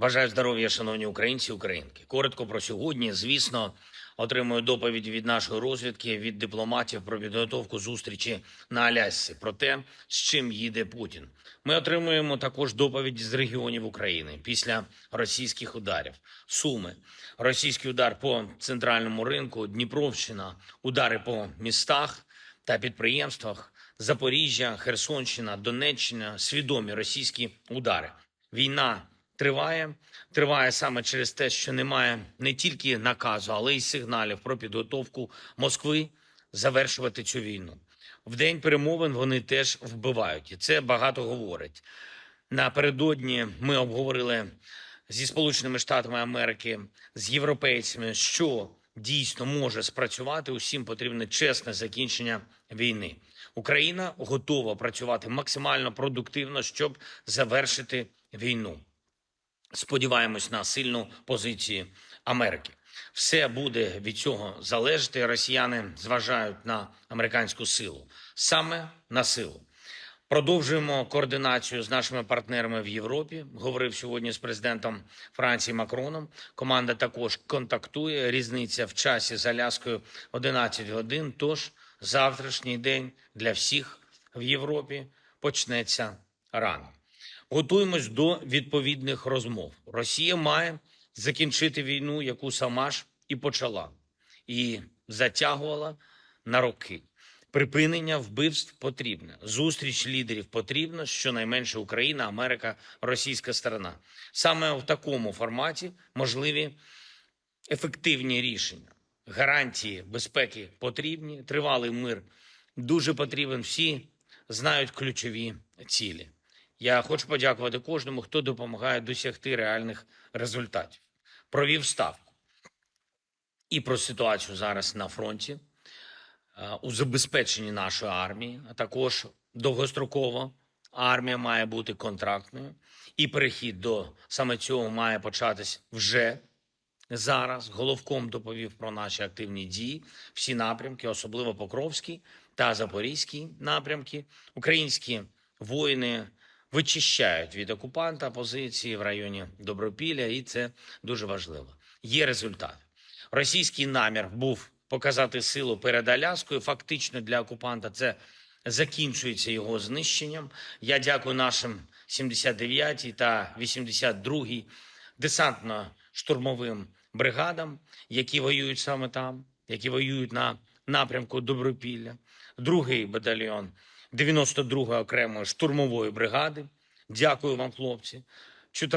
Бажаю здоров'я, шановні українці українки. Коротко про сьогодні. Звісно, отримую доповідь від нашої розвідки, від дипломатів про підготовку зустрічі на Алясці, про те, з чим їде Путін. Ми отримуємо також доповідь з регіонів України після російських ударів. Суми, російський удар по центральному ринку, Дніпровщина, удари по містах та підприємствах, Запоріжжя, Херсонщина, Донеччина, свідомі російські удари. Війна триває, триває саме через те, що немає не тільки наказу, але й сигналів про підготовку Москви завершувати цю війну. В день перемовин вони теж вбивають, і це багато говорить. Напередодні ми обговорили зі Сполученими Штатами Америки, з європейцями, що дійсно може спрацювати. Усім потрібне чесне закінчення війни. Україна готова працювати максимально продуктивно, щоб завершити війну. Сподіваємось на сильну позицію Америки. Все буде від цього залежати. Росіяни зважають на американську силу, саме на силу. Продовжуємо координацію з нашими партнерами в Європі. Говорив сьогодні з президентом Франції Макроном. Команда також контактує. Різниця в часі з Аляскою 11 годин. Тож завтрашній день для всіх в Європі почнеться рано. Готуємось до відповідних розмов. Росія має закінчити війну, яку сама ж і почала, і затягувала на роки. Припинення вбивств потрібне. Зустріч лідерів потрібна. Щонайменше Україна, Америка, російська сторона. Саме в такому форматі можливі ефективні рішення. Гарантії безпеки потрібні. Тривалий мир дуже потрібен. Всі знають ключові цілі. Я хочу подякувати кожному, хто допомагає досягти реальних результатів. Провів ставку і про ситуацію зараз на фронті, е, у забезпеченні нашої армії, а також довгостроково армія має бути контрактною, і перехід до саме цього має початись вже зараз. Головком доповів про наші активні дії, всі напрямки, особливо Покровський та Запорізький напрямки. Українські воїни вичищають від окупанта позиції в районі Добропілля, і це дуже важливо. Є результат. Російський намір був показати силу перед Аляскою. Фактично для окупанта це закінчується його знищенням. Я дякую нашим 79-й та 82-й десантно-штурмовим бригадам, які воюють саме там, які воюють на напрямку Добропілля, другий батальйон 92-ї окремої штурмової бригади. Дякую вам, хлопці. 14